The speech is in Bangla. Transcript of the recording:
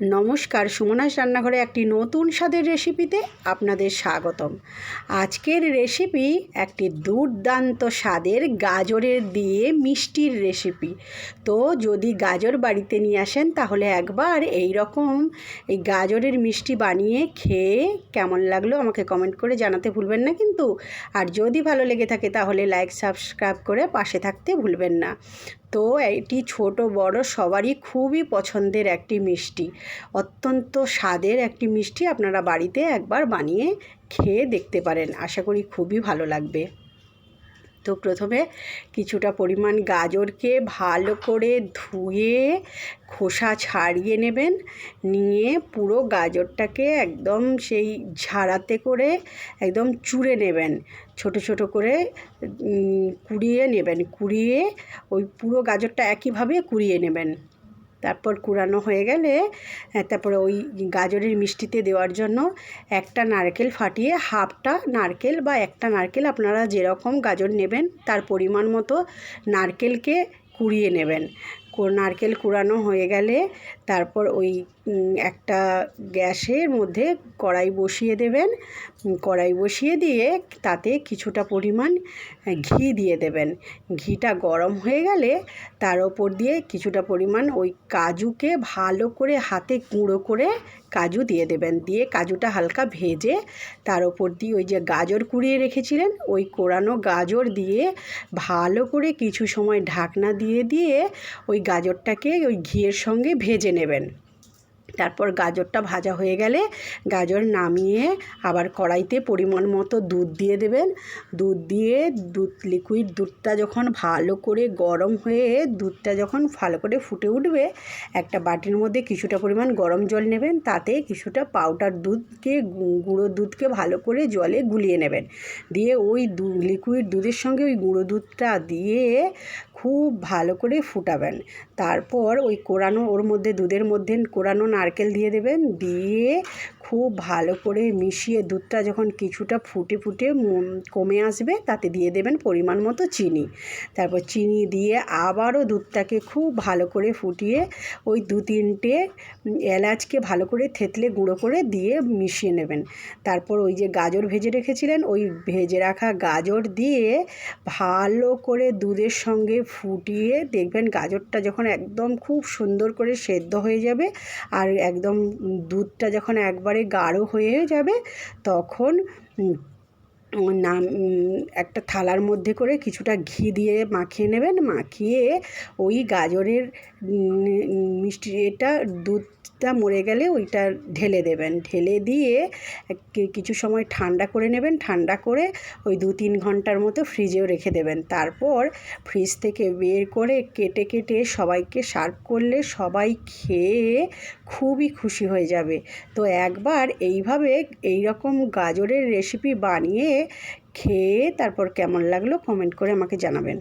নমস্কার, সুমনাস রান্নাঘরে একটি নতুন স্বাদের রেসিপিতে আপনাদের স্বাগতম। আজকের রেসিপি একটি দুর্দান্ত স্বাদের গাজরের দিয়ে মিষ্টির রেসিপি। তো যদি গাজর বাড়িতে নিয়ে আসেন, তাহলে একবার এই রকম এই গাজরের মিষ্টি বানিয়ে খেয়ে কেমন লাগল আমাকে কমেন্ট করে জানাতে ভুলবেন না কিন্তু। আর যদি ভালো লেগে থাকে, তাহলে লাইক, সাবস্ক্রাইব করে পাশে থাকতে ভুলবেন না। তো এটি ছোট, বড়, সবারই খুবই পছন্দের একটি মিষ্টি। অত্যন্ত স্বাদের একটি মিষ্টি আপনারা বাড়িতে একবার বানিয়ে খেয়ে দেখতে পারেন। আশা করি খুবই ভালো লাগবে। তো প্রথমে কিছুটা পরিমাণ গাজরকে ভালো করে ধুয়ে খোসা ছাড়িয়ে নেবেন। নিয়ে পুরো গাজরটাকে একদম সেই ঝাড়াতে করে একদম চুড়ে নেবেন। ছোট ছোট করে কুড়িয়ে নেবেন। কুড়িয়ে ওই পুরো গাজরটা একইভাবে কুড়িয়ে নেবেন। তারপর কুড়ানো হয়ে গেলে হ্যাঁ, তারপরে ওই গাজরের মিষ্টিতে দেওয়ার জন্য একটা নারকেল ফাটিয়ে হাফটা নারকেল বা একটা নারকেল আপনারা যেরকম গাজর নেবেন তার পরিমাণ মতো নারকেলকে কুড়িয়ে নেবেন। নারকেল কুড়ানো হয়ে গেলে তারপর ওই একটা গ্যাসের মধ্যে কড়াই বসিয়ে দেবেন। কড়াই বসিয়ে দিয়ে তাতে কিছুটা পরিমাণ ঘি দিয়ে দেবেন। ঘিটা গরম হয়ে গেলে তার ওপর দিয়ে কিছুটা পরিমাণ ওই কাজুকে ভালো করে হাতে গুঁড়ো করে কাজু দিয়ে দেবেন। দিয়ে কাজুটা হালকা ভেজে তার ওপর দিয়ে ওই যে গাজর কুড়িয়ে রেখেছিলেন, ওই কোরানো গাজর দিয়ে ভালো করে কিছু সময় ঢাকনা দিয়ে দিয়ে ওই গাজরটাকে ওই ঘিয়ের সঙ্গে ভেজে নেবেন। তারপর গাজরটা ভাজা হয়ে গেলে গাজর নামিয়ে আবার কড়াইতে পরিমাণ মতো দুধ দিয়ে দেবেন। দুধ দিয়ে দুধ লিকুইড দুধটা যখন ভালো করে গরম হয়ে দুধটা যখন ভালো করে ফুটে উঠবে, একটা বাটির মধ্যে কিছুটা পরিমাণ গরম জল নেবেন, তাতে কিছুটা পাউডার দুধকে, গুঁড়ো দুধকে ভালো করে জলে গুলিয়ে নেবেন। দিয়ে ওই লিকুইড দুধের সঙ্গে ওই গুঁড়ো দুধটা দিয়ে খুব ভালো করে ফুটাবেন। তারপর ওই কোরানো, ওর মধ্যে দুধের মধ্যে কোরানো নারকেল দিয়ে দেবেন, দিয়ে খুব ভালো করে মিশিয়ে দুধটা যখন কিছুটা ফুটে ফুটে কমে আসবে, তাতে দিয়ে দেবেন পরিমাণ মতো চিনি। তারপর চিনি দিয়ে আবারও দুধটাকে খুব ভালো করে ফুটিয়ে ওই দু তিনটে এলাচকে ভালো করে থেতলে গুঁড়ো করে দিয়ে মিশিয়ে নেবেন। তারপর ওই যে গাজর ভেজে রেখেছিলেন, ওই ভেজে রাখা গাজর দিয়ে ভালো করে দুধের সঙ্গে ফুটিয়ে দেখবেন গাজরটা যখন একদম খুব সুন্দর করে সেদ্ধ হয়ে যাবে, আর একদম দুধটা যখন একবারে গাঢ় হয়ে যাবে তখন নাম একটা থালার মধ্যে করে কিছুটা ঘি দিয়ে মাখিয়ে নেবেন। মাখিয়ে ওই গাজরের মিষ্টি এটা দুধটা মরে গেলে ওইটা ঢেলে দেবেন। ঢেলে দিয়ে কিছু সময় ঠান্ডা করে নেবেন। ঠান্ডা করে ওই দু তিন ঘণ্টার মতো ফ্রিজেও রেখে দেবেন। তারপর ফ্রিজ থেকে বের করে কেটে কেটে সবাইকে সার্ভ করলে সবাই খেয়ে খুবই খুশি হয়ে যাবে। তো একবার এইভাবে এই রকম গাজরের রেসিপি বানিয়ে খেয়ে তারপর কেমন লাগল কমেন্ট করে আমাকে জানাবেন।